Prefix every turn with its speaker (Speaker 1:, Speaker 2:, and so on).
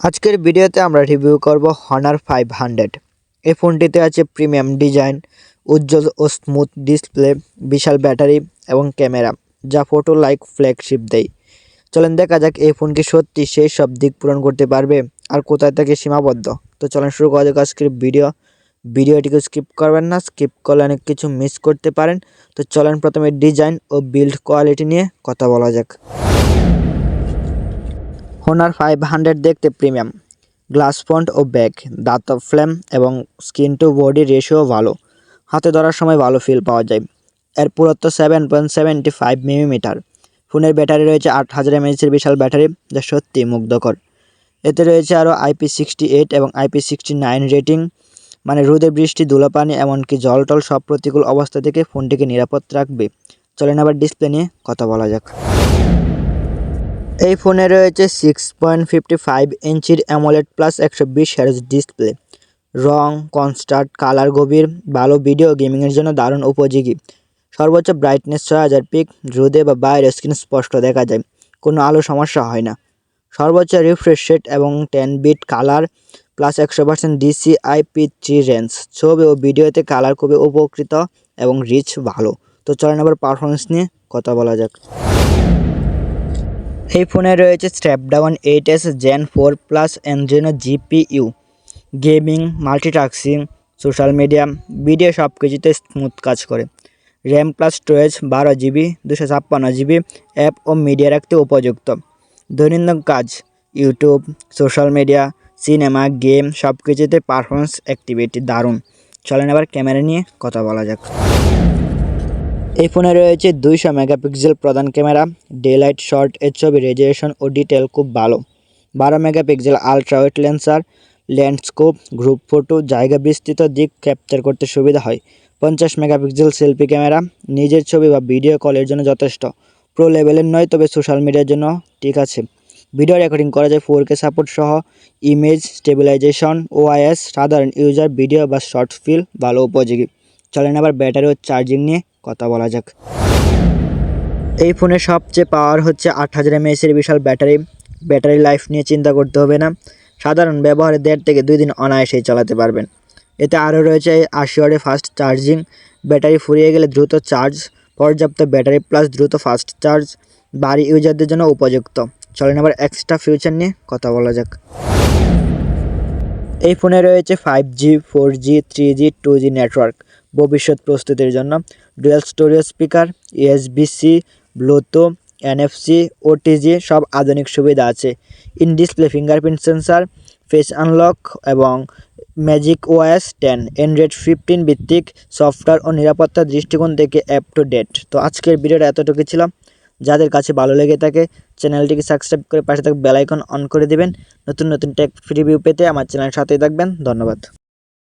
Speaker 1: আজকের ভিডিওতে আমরা রিভিউ করব হনার ফাইভ হান্ড্রেড এই ফোনটিতে আছে প্রিমিয়াম ডিজাইন উজ্জ্বল ও স্মুথ ডিসপ্লে বিশাল ব্যাটারি এবং ক্যামেরা যা ফটো লাইক ফ্ল্যাগশিপ দেয়। চলেন দেখা যাক এই ফোন কি সত্যি সেই সব দিক পূরণ করতে পারবে আর কোথায় থেকে সীমাবদ্ধ। তো চলেন শুরু করা যাক আজকের ভিডিও ভিডিওটিকে স্কিপ করবেন না স্কিপ করলে অনেক কিছু মিস করতে পারেন। তো চলেন প্রথমে ডিজাইন ও বিল্ড কোয়ালিটি নিয়ে কথা বলা যাক। হোনার ফাইভ হান্ড্রেড দেখতে প্রিমিয়াম গ্লাস ফন্ট ও ব্যাগ দাঁত ফ্লেম এবং স্কিন টু বডি রেশিও ভালো। হাতে ধরার সময় ভালো ফিল পাওয়া যায়। এর পুরত্ব seven point seventy five millimeter ফোনের ব্যাটারি রয়েছে আট হাজার এমএইচের বিশাল ব্যাটারি, যা সত্যি মুগ্ধকর। এতে রয়েছে আরও আইপি সিক্সটি এইট এবং আইপি সিক্সটি নাইন রেটিং মানে রোদে বৃষ্টি, ধুলোপানি, এমনকি জল টল সব প্রতিকূল অবস্থা থেকে ফোনটিকে নিরাপদ রাখবে। চলেন আবার ডিসপ্লে নিয়ে কথা বলা যাক। এই ফোনে রয়েছে সিক্স পয়েন্ট ফিফটি ফাইভ ইঞ্চির অ্যামোলেড প্লাস একশো বিশ হার্জ ডিসপ্লে রং কনস্টার্ট কালার গভীর, ভালো ভিডিও গেমিংয়ের জন্য দারুণ উপযোগী। সর্বোচ্চ ব্রাইটনেস ছয় হাজার পিক রোদে বা বাইরে স্ক্রিন স্পষ্ট দেখা যায়, কোনো আলো সমস্যা হয় না। সর্বোচ্চ রিফ্রেশ রেট এবং টেন বিট কালার প্লাস একশো percent DCI P three range ছবি ও ভিডিওতে কালার খুবই উপকৃত এবং রিচ ভালো। তো চলেন আবার পারফরমেন্স নিয়ে কথা বলা যাক। এই ফোনে রয়েছে Snapdragon eight S gen four plus এনজেনো GPU gaming multitasking social media video সব কিছুতে স্মুথ কাজ করে। র্যাম প্লাস স্টোরেজ বারো জিবি দুশো ছাপ্পান্ন জিবি অ্যাপ ও মিডিয়া রাখতে উপযুক্ত। দৈনন্দিন কাজ YouTube social media cinema game সব কিছুতে পারফরমেন্স অ্যাক্টিভিটি দারুণ। চলেন আবার ক্যামেরা নিয়ে কথা বলা যাক। এই ফোনে রয়েছে দুইশো মেগাপিক্সেল প্রধান ক্যামেরা ডে লাইট শর্ট, এর ছবি রেজুলেশন ও ডিটেল খুব ভালো। বারো মেগাপিক্সেল আলট্রা ওয়েট লেন্সার ল্যান্ডস্কোপ গ্রুপ ফটো, জায়গা বিস্তৃত দিক ক্যাপচার করতে সুবিধা হয়। পঞ্চাশ মেগাপিক্সেল সেলফি ক্যামেরা, নিজের ছবি বা ভিডিও কলের জন্য যথেষ্ট। প্রো লেভেলের নয়, তবে সোশ্যাল মিডিয়ার জন্য ঠিক আছে। ভিডিও রেকর্ডিং করা যায় ফোর কে সাপোর্ট সহ। ইমেজ স্টেবিলাইজেশন ওআইএস সাধারণ ইউজার ভিডিও বা শর্ট ফিল ভালো উপযোগী। চলেন আবার ব্যাটারি ও চার্জিং নিয়ে কথা বলা যাক। এই ফোনের সবচেয়ে পাওয়ার হচ্ছে আট হাজার এমএএসের বিশাল ব্যাটারি। ব্যাটারি লাইফ নিয়ে চিন্তা করতে হবে না। সাধারণ ব্যবহারে দেড় থেকে দুই দিন অনায়াসেই চালাতে পারবেন। এতে আরও রয়েছে আশি ওয়ার্ডে ফাস্ট চার্জিং ব্যাটারি ফুরিয়ে গেলে দ্রুত চার্জ পর্যাপ্ত ব্যাটারি প্লাস দ্রুত ফাস্ট চার্জ বাড়ি ইউজারদের জন্য উপযুক্ত। চলেন আবার এক্সট্রা ফিউচার নিয়ে কথা বলা যাক। এই ফোনে রয়েছে five G four G three G two G network ভবিষ্যৎ প্রস্তুতির জন্য। Dual storage speaker USB C bluetooth NFC OTG সব আধুনিক সুবিধা আছে। In display fingerprint sensor face unlock এবং magic OS ten Android fifteen ভিত্তিক সফটওয়্যার ও নিরাপত্তার দৃষ্টিকোণ থেকে অ্যাপ টু ডেট তো আজকের ভিডিওটা এতটুকু ছিল। যাদের কাছে ভালো লেগে থাকে, চ্যানেলটিকে সাবস্ক্রাইব করে পাশে থাকা বেলাইকন অন করে দেবেন। নতুন নতুন টেক রিভিউ পেতে আমার চ্যানেলের সাথেই থাকবেন। ধন্যবাদ।